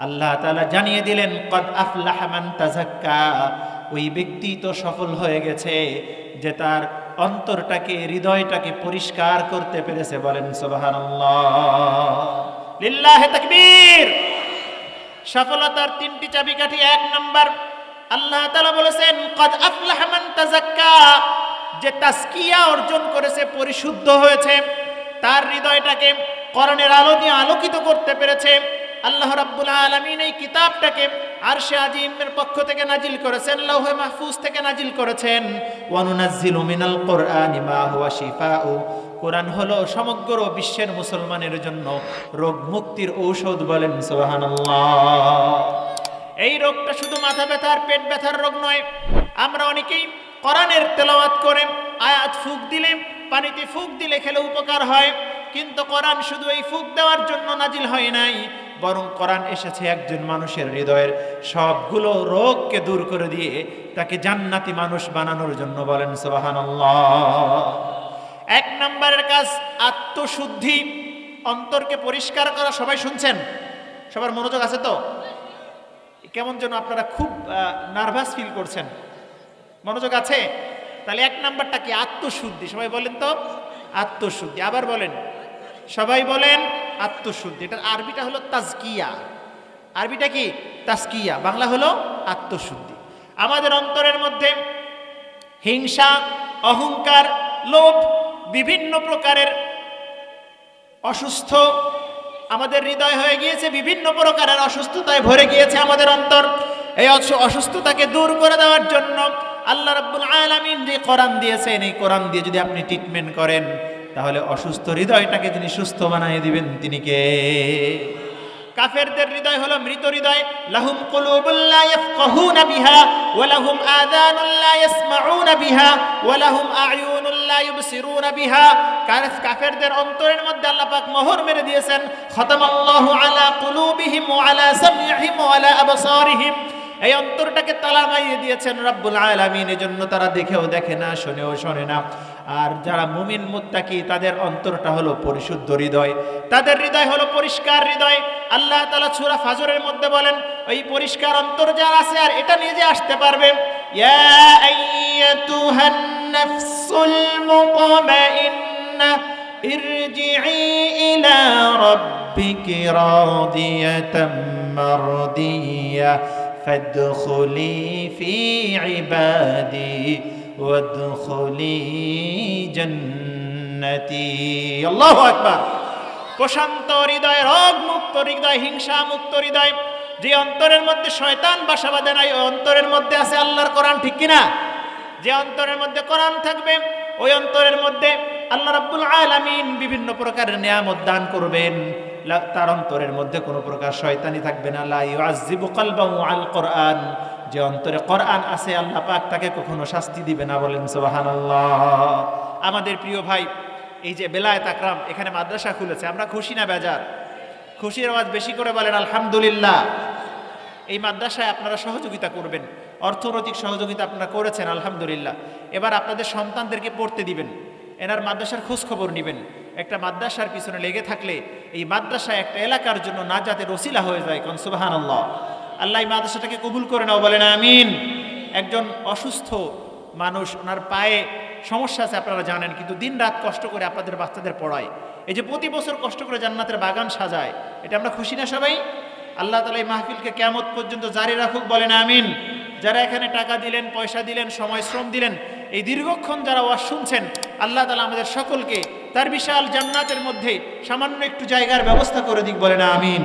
আল্লাহ তালা জানিয়ে দিলেন, কদ আফলাহা মান তাযাক্কা। ওই ব্যক্তি তো সফল হয়ে গেছে যে তার অন্তরটাকে, হৃদয়টাকে পরিষ্কার করতে পেরেছে। বলেন তাকবীর। সফলতার তিনটি চাবিকাঠি, এক নম্বর, আল্লাহ তালা বলেছেন, কদ আফলাহা মান তাযাক্কা। যে তাসকিয়া অর্জন করেছে, পরিশুদ্ধ হয়েছে, তার হৃদয়টাকে করণের আলো দিয়ে আলোকিত করতে পেরেছে আল্লাহ রাব্বুল আলামিন এই কিতাবটাকে আরশে আজিমের পক্ষ থেকে নাজিল করেছেন, লৌহে মাহফুজ থেকে নাজিল করেছেন। ওয়ানুনাজ্জিলু মিনাল কোরআনি মা হুয়া শিফাউ। কোরআন হলো সমগ্র বিশ্বের মুসলমানের জন্য রোগ মুক্তির ঔষধ বলেন, সুবহানাল্লাহ। এই রোগটা শুধু মাথা ব্যথার পেট ব্যথার রোগ নয়, আমরা অনেকেই কোরআনের তেলাওয়াত করে, আয়াত ফুক দিলে, পানিতে ফুক দিলে খেলে উপকার হয়। কিন্তু কোরআন শুধু এই ফুক দেওয়ার জন্য নাজিল হয় নাই, বরং কোরআন এসেছে একজন মানুষের হৃদয়ের সবগুলো রোগকে দূর করে দিয়ে তাকে জান্নাতি মানুষ বানানোর জন্য বলেন, সুবহানাল্লাহ। এক নম্বরের কাজ, আত্মশুদ্ধি। অন্তরকে পরিষ্কার করা, সবাই শুনছেন? সবার মনোযোগ আছে তো? কেমন যেন আপনারা খুব নার্ভাস ফিল করছেন। মনোযোগ আছে? তাহলে এক নাম্বারটা কি, আত্মশুদ্ধি? সবাই বলেন তো? আত্মশুদ্ধি। আবার বলেন। সবাই বলেন আত্মশুদ্ধি। এটার আরবিটা হলো তাজকিয়া। আরবিটা কি? তাজকিয়া। বাংলা হলো আত্মশুদ্ধি। আমাদের অন্তরের মধ্যে হিংসা, অহংকার, লোভ বিভিন্ন প্রকারের অসুস্থ আমাদের হৃদয় হয়ে গিয়েছে, বিভিন্ন প্রকারের অসুস্থতায় ভরে গিয়েছে আমাদের অন্তর। এই অসুস্থতাকে দূর করে দেওয়ার জন্য আল্লাহ রাব্বুল আলামিন যে কোরআন দিয়েছেন, এই কোরআন দিয়ে যদি আপনি ট্রিটমেন্ট করেন তাহলে অসুস্থ হৃদয়টাকে তিনি সুস্থ বানিয়ে দিবেন। তিনি কে? কাফেরদের হৃদয় হলো মৃত হৃদয়। লাহুম কুলুবুল লা ইয়াফকাহুনা বিহা ওয়া লাহুম আযানুল লা ইয়াসমাউনা বিহা ওয়া লাহুম আ'য়ুনুল লা ইউবসিরুনা বিহা। কাফ কাফেরদের অন্তরের মধ্যে আল্লাহ পাক মোহর মেরে দিয়েছেন। খতামাল্লাহু আলা কুলুবিহিম ওয়া আলা সামইহিম ওয়া আলা আবসারিহিম। এই অন্তরটাকে তালা মাইয়ে দিয়েছেন রব্বুল আলামিন। এজন্য তারা দেখেও দেখে না, শোনেও শোনে না। আর যারা মুমিন মুত্তাকি তাদের অন্তরটা হলো পরিশুদ্ধ হৃদয় তাদের হৃদয় হলো পরিষ্কার হৃদয় আল্লাহ তাআলা সূরা ফাজরের মধ্যে বলেন ওই পরিষ্কার অন্তর যার আছে আর এটা নিজে আসতে পারবে ইয়া আইয়াতুহান নাফসুল মুতমাইন্নাহ ارجعي إلى ربك راضية مرضية فادخلي في عبادي প্রশান্ত হৃদয় রোগ মুক্ত হৃদয় হিংসা মুক্ত হৃদয়। যে অন্তরের মধ্যে শয়তান বাসা বাঁধে নাই, ওই অন্তরের মধ্যে আছে আল্লাহর কোরআন, ঠিক কিনা? যে অন্তরের মধ্যে কোরআন থাকবে, ওই অন্তরের মধ্যে আল্লাহ রাবুল আলমিন বিভিন্ন প্রকারের নিয়ামত দান করবেন। তার অন্তরের মধ্যে কোনো প্রকার শয়তানি থাকবে না। লাই ইউআযযিবু কলবাহু আল কোরআন যে অন্তরে কোরআন আছে, আল্লাহ পাক তাকে কখনো শাস্তি দিবে না বলেন সুবহানাল্লাহ। আমাদের প্রিয় ভাই, এই যে বেলায়েত আকরাম, এখানে মাদ্রাসা খুলেছে, আমরা খুশি না বেজার? খুশির আওয়াজ বেশি করে বলেন, আলহামদুলিল্লাহ। এই মাদ্রাসায় আপনারা সহযোগিতা করবেন, অর্থনৈতিক সহযোগিতা আপনারা করেছেন, আলহামদুলিল্লাহ। এবার আপনাদের সন্তানদেরকে পড়তে দিবেন, এনার মাদ্রাসার খোঁজ খবর নেবেন। একটা মাদ্রাসার পিছনে লেগে থাকলে এই মাদ্রাসা একটা এলাকার জন্য না যাতে রসিলা হয়ে যায়, কোন সুবাহান আল্লাহ আল্লাহ মাদ্রাসাটাকে কবুল করে নাও, বলেন আমিন। একজন অসুস্থ মানুষ, ওনার পায়ে সমস্যা আছে, আপনারা জানেন, কিন্তু দিন রাত কষ্ট করে আপনাদের বাচ্চাদের পড়ায়। এই যে প্রতি বছর কষ্ট করে জান্নাতের বাগান সাজায়, এটা আমরা খুশি না সবাই? আল্লাহ তালা এই মাহফিলকে কেমত পর্যন্ত জারি রাখুক, বলেন আমিন। যারা এখানে টাকা দিলেন, পয়সা দিলেন, সময়, শ্রম দিলেন, এই দীর্ঘক্ষণ যারা ওয়াজ শুনছেন, আল্লাহ তালা আমাদের সকলকে তার বিশাল জান্নাতের মধ্যে সামান্য একটু জায়গার ব্যবস্থা করে দিক, বলেন আমিন।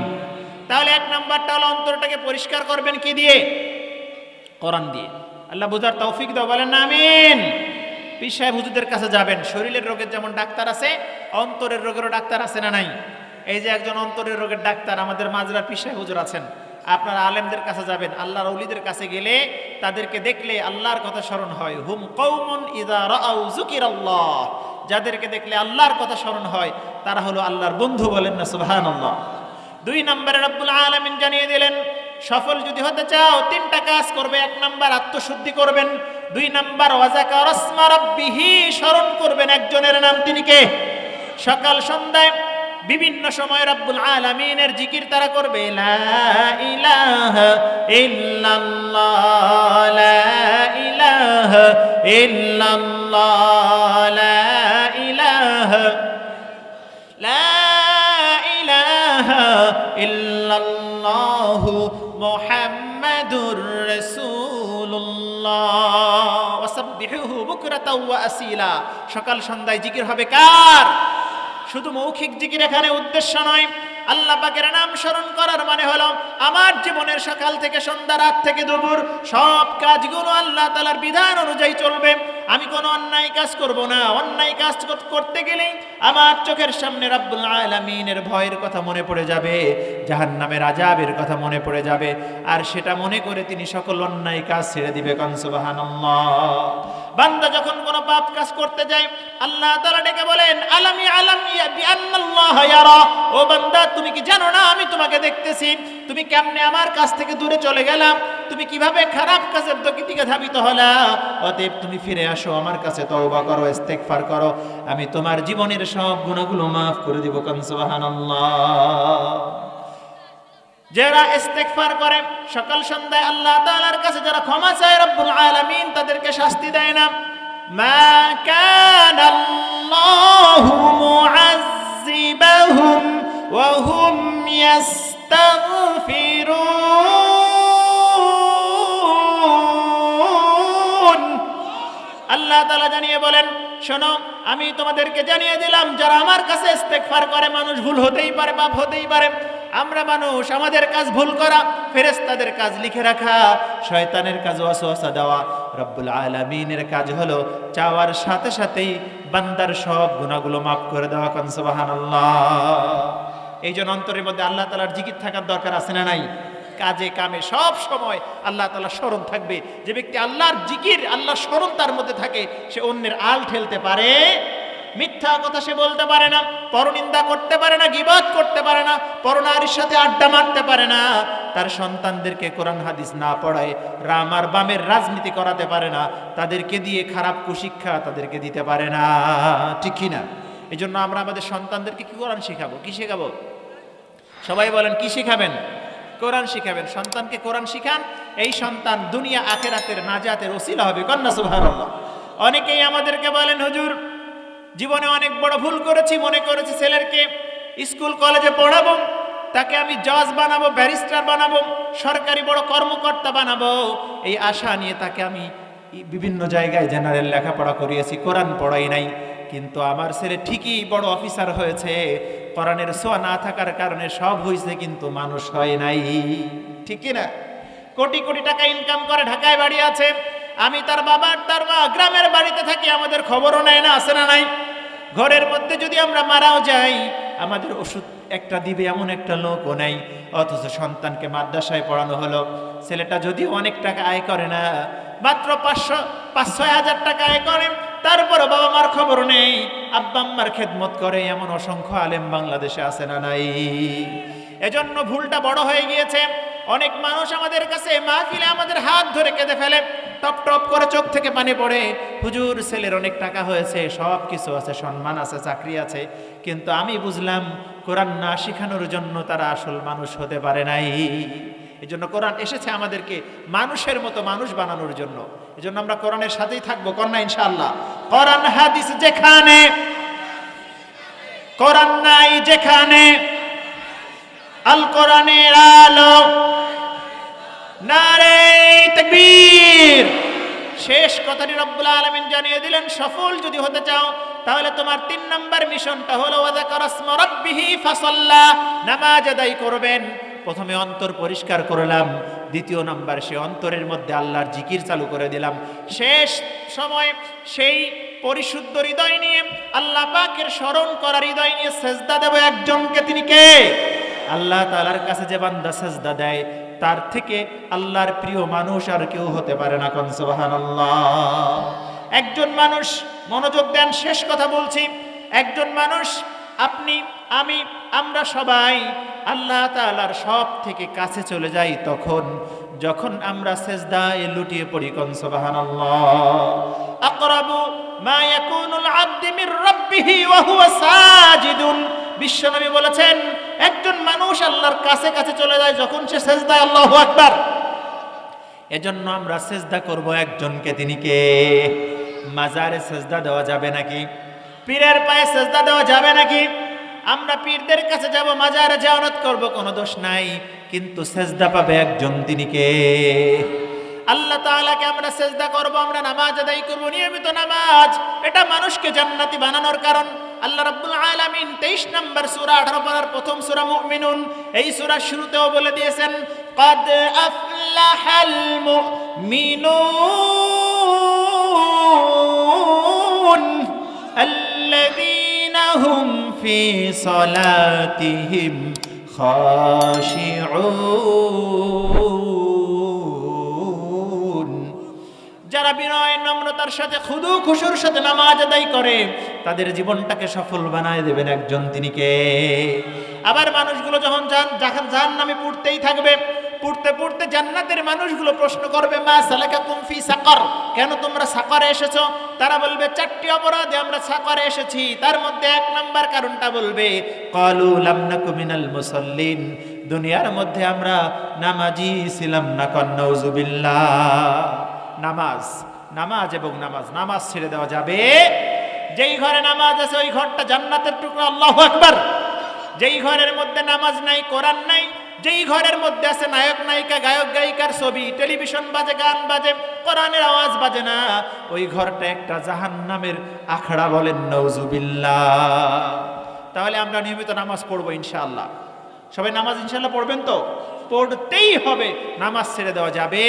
তাহলে এক নাম্বারটা হলো অন্তরটাকে পরিষ্কার করবেন কি দিয়ে? কোরআন দিয়ে। আল্লাহ বুঝার তৌফিক দাও, বলেন না, আমিন। পীর সাহেব হুজুরদের কাছে যাবেন। শরীরের রোগের যেমন ডাক্তার আছে, অন্তরের রোগেরও ডাক্তার আছে না নাই? এই যে একজন অন্তরের রোগের ডাক্তার, আমাদের মাজরা পীর সাহেব হুজুর আছেন, আপনার আলেমদের কাছে যাবেন। আল্লাহর অলিদের কাছে গেলে তাদেরকে দেখলে আল্লাহর কথা স্মরণ হয়। হুম কৌমন যুকিরাল্লাহ। যাদেরকে দেখলে আল্লাহর কথা স্মরণ হয়, তারা হলো আল্লাহর বন্ধু বলেন না, সুবহানাল্লাহ। দুই নম্বরে রব্বুল আলামিন জানিয়ে দিলেন, সফল যদি হতে চাও, তিনটা কাজ করবে। এক নাম্বার আত্মশুদ্ধি করবেন, দুই নাম্বার ওয়াজাকা রসমা রব্বিহি স্মরণ করবেন একজনের নাম তিনি কে? সকাল সন্ধ্যায় বিভিন্ন সময় রব্বুল আলামিনের জিকির তারা করবে, লা ইলাহা ইল্লাল্লাহ, লা ইলাহা ইল্লাল্লাহ, লা ইলাহা لا ইলাহা ইল্লাল্লাহু মুহাম্মাদুর রাসূলুল্লাহ। আসিলা। সকাল সন্ধ্যায় জিকির হবে কার? শুধু মৌখিক জিকির এখানে উদ্দেশ্য নয়। আল্লাহ পাকের নাম স্মরণ করার মানে হলো, আমার জীবনের সকাল থেকে সন্ধ্যা, রাত থেকে দুপুর, সব কাজগুলো আল্লাহ তালার বিধান অনুযায়ী চলবে। আমি কোনো অন্যায় কাজ করব না। অন্যায় কাজ করতে গেলেই আমার চোখের সামনে রাব্বুল আলামিনের ভয়ের কথা মনে পড়ে যাবে জাহান নামের আজাবের কথা মনে পড়ে যাবে। আর সেটা মনে করে তিনি সকল অন্যায় কাজ ছেড়ে দিবে কনসুবাহান বান্দা যখন কোনো পাপ কাজ করতে যায়, আল্লাহ তাআলা ডেকে বলেন, আলামি আলাম ও বান্দা, তুমি কি জানো না আমি তোমাকে দেখতেছি? তুমি কেমনে আমার কাছ থেকে দূরে চলে গেলাম তুমি কীভাবে খারাপ কাজের দিকে ধাবিত হলা? অতএব তুমি ফিরে আসো, আমার কাছে তওবা করো, ইস্তেগফার করো। আমি তোমার জীবনের সব গুণাগুলো মাফ করে দিব সুবহানাল্লাহ। যারা ইস্তেগফার করে, সকাল সন্ধ্যায় আল্লাহ তাআলার কাছে যারা ক্ষমা চায়, রব্বুল আলামিন তাদেরকে শাস্তি দেয় না। মা কানা আল্লাহু মুআযযিবাহুম ওয়া হুম ইস্তাগফিরুন আল্লাহ তাআলা জানিয়ে বলেন, শোনো, আমি তোমাদেরকে জানিয়ে দিলাম, যারা আমার কাছে ইস্তেগফার করে, মানুষ ভুল হতেই পারে, পাপ হতেই পারে। আমরা মানুষ, আমাদের কাজ ভুল করা, ফেরেশতাদের কাজ লিখে রাখা, শয়তানের কাজ ওয়াসওয়াসা দেওয়া। রব্বুল আলামিনের কাজ হলো চাওয়ার সাথে সাথেই বান্দার সব গুণাগুলো মাফ করে দেওয়া কান, সুবহানাল্লাহ। এই জন্য অন্তরের মধ্যে আল্লাহ তাআলার জিকির থাকার দরকার আছে না নাই? কাজে কামে সব সময় আল্লাহ তাআলা স্মরণ থাকবে। যে ব্যক্তি আল্লাহর জিকির আল্লাহ স্মরণ তার মধ্যে থাকে, সে অন্যের আল ঠেলতে পারে মিথ্যা কথা সে বলতে পারে না, পরনিন্দা করতে পারে না, গিবাদ করতে পারে না, পরনারীর সাথে আড্ডা মারতে পারে না। তার সন্তানদেরকে কোরআন হাদিস না পড়ায় রাম আর বামের রাজনীতি করাতে পারে না, তাদেরকে দিয়ে খারাপ কুশিক্ষা তাদেরকে দিতে পারে না। ঠিক না এই জন্য আমরা আমাদের সন্তানদেরকে কি কোরআন শেখাবো? কি শেখাবো? সবাই বলেন, কি শিখাবেন? কোরআন শিখাবেন। সন্তানকে কোরআন শিখান, এই সন্তান দুনিয়া আখেরাতের নাজাতের ওসিলা হবে। কন্যা সুবহানাল্লাহ। অনেকেই আমাদেরকে বলেন, হুজুর জীবনে অনেক বড় ভুল করেছি, মনে করেছি ছেলেরকে স্কুল, কলেজে পড়াবো, তাকে আমি জজ বানাবো, ব্যারিস্টার বানাবো, সরকারি বড় কর্মকর্তা বানাবো। এই আশা নিয়ে তাকে আমি বিভিন্ন জায়গায় জেনারেল লেখাপড়া করিয়েছি, কোরআন পড়াই নাই। কিন্তু আমার ছেলে ঠিকই বড় অফিসার হয়েছে, কোরআনের সোয়া না থাকার কারণে সব হয়েছে কিন্তু মানুষ হয় নাই। ঠিক না কোটি কোটি টাকা ইনকাম করে ঢাকায় বাড়ি আছে, আমি তার বাবার তার মা গ্রামের বাড়িতে থাকি, আমাদের খবরও নেয় না, আসে না নাই। ঘরের মধ্যে যদি আমরা মারাও যাই, আমাদের ওষুধ একটা দিবে এমন একটা লোকও নেই। অথচ সন্তানকে মাদ্রাসায় পড়ানো হলো। ছেলেটা যদিও অনেক টাকা আয় করে না, মাত্র পাঁচশো, পাঁচ, ছয় হাজার টাকা আয় করে, তারপরও বাবা মার খবর নেই। আব্বা আম্মার খেদমত করে এমন অসংখ্য আলেম বাংলাদেশে আছে না নাই। এজন্য ভুলটা বড় হয়ে গিয়েছে। অনেক মানুষ আমাদের কাছে মাহফিলে আমাদের হাত ধরে কেঁদে ফেলে। টপ টপ করে চোখ থেকে পানি পড়ে। হুজুর, ছেলের অনেক টাকা হয়েছে, সব কিছু আছে, সম্মান আছে, চাকরি আছে। কিন্তু আমি বুঝলাম, কোরআন না শিখানোর জন্য তারা আসল মানুষ হতে পারে নাই। এই জন্য কোরআন এসেছে আমাদেরকে মানুষের মতো মানুষ বানানোর জন্য। এই জন্য আমরা কোরআনের সাথেই থাকব। কন্যা ইনশাআল্লাহ। কোরআন হাদিস যেখানে, কোরআন নাই যেখানে, আল কোরআনের আলো, নারে শেষ কথাটি রব্বুল আলমিন জানিয়ে দিলেন, সফল যদি হতে চাও, তাহলে তোমার তিন নম্বর মিশনটা হলো রাব্বিহি নামাজ আদায় করবেন। প্রথমে অন্তর পরিষ্কার করলাম, দ্বিতীয় নাম্বার সে অন্তরের মধ্যে আল্লাহর জিকির চালু করে দিলাম। শেষ সময় সেই পরিশুদ্ধ হৃদয় নিয়ে, আল্লাহ পাকের স্মরণ করার হৃদয় নিয়ে সেজদা দেব একজনকে, তিনি কে? আল্লাহ তালার কাছে যে বান্দা সেজদা দেয় তার থেকে আল্লাহর প্রিয় মানুষ আর কেউ হতে পারে না কোন, সুবহানাল্লাহ। একজন মানুষ, মনোযোগ দেন, শেষ কথা বলছি। একজন মানুষ, আপনি, আমি, আমরা সবাই আল্লাহ তাআলার সব থেকে কাছে চলে যাই তখন, যখন আমরা সেজদায় লুটিয়ে পড়ি কোন, সুবহানাল্লাহ। আকরাবু সাজিদুন। বিশ্বনবী বলেছেন একজন মানুষ আল্লাহর কাছে কাছে চলে যায় যখন সে সেজদায় আল্লাহ আকবার। এজন্য আমরা সেজদা করব একজনকে, তিনি কে? মাজারে সেজদা দেওয়া যাবে নাকি? পীরের পায়ে সেজদা দেওয়া যাবে নাকি? আমরা পীরদের কাছে যাব, মাজারে জিয়ারত করব, কোনো দোষ নাই। কিন্তু সেজদা পাবে একজন, তিনি কে? আল্লাহ তাআলাকে আমরা সেজদা করব, আমরা নামাজ আদায় করব, নিয়মিত নামাজ। এটা মানুষকে জান্নাতি বানানোর কারণ। আল্লাহ রাব্বুল আলামিন 23 নম্বর সূরা 18 পারার প্রথম সূরা মুমিনুন এই সূরার শুরুতেও বলে দিয়েছেন قد أفلح المؤمنون الذين هم في صلاتهم خاشعون যারা বিনয় নম্রতার সাথে, খুদু খুশুর সাথে নামাজ আদায় করে, তাদের জীবনটাকে সফল বানায় দেবেন একজন তিনি কে? আবার মানুষগুলো যখন যান যখন যান নামে পড়তেই থাকবে, পড়তে পড়তে জান্নাতের মানুষগুলো প্রশ্ন করবে, মা সালাকা কুমফি সাকর? কেন তোমরা সাকরে এসেছ? তারা বলবে, চারটি অপরাধে আমরা সাকরে এসেছি, তার মধ্যে এক নাম্বার কারণটা বলবে, কলু লামনাকু মিনাল মুসাল্লিন। দুনিয়ার মধ্যে আমরা নামাজি ছিলাম না কন্নৌজুবিল্লাহ নামাজ নামাজ এবং নামাজ নামাজ ছেড়ে দেওয়া যাবে। যেই ঘরে নামাজ আছে, ওই ঘরটা জান্নাতের টুকরো, আল্লাহ আকবার। যেই ঘরের মধ্যে নামাজ নাই, কোরআন নাই, যেই ঘরের মধ্যে আছে নায়ক নায়িকা, গায়ক গায়িকার ছবি, টেলিভিশন বাজে, গান বাজে, কোরআনের আওয়াজ বাজে না, ওই ঘরটা একটা জাহান্নামের আখড়া বলেন নৌজুবিল্লাহ তাহলে আমরা নিয়মিত নামাজ পড়ব ইনশাআল্লাহ। সবাই নামাজ ইনশাল্লাহ পড়বেন তো? পড়তেই হবে, নামাজ ছেড়ে দেওয়া যাবে।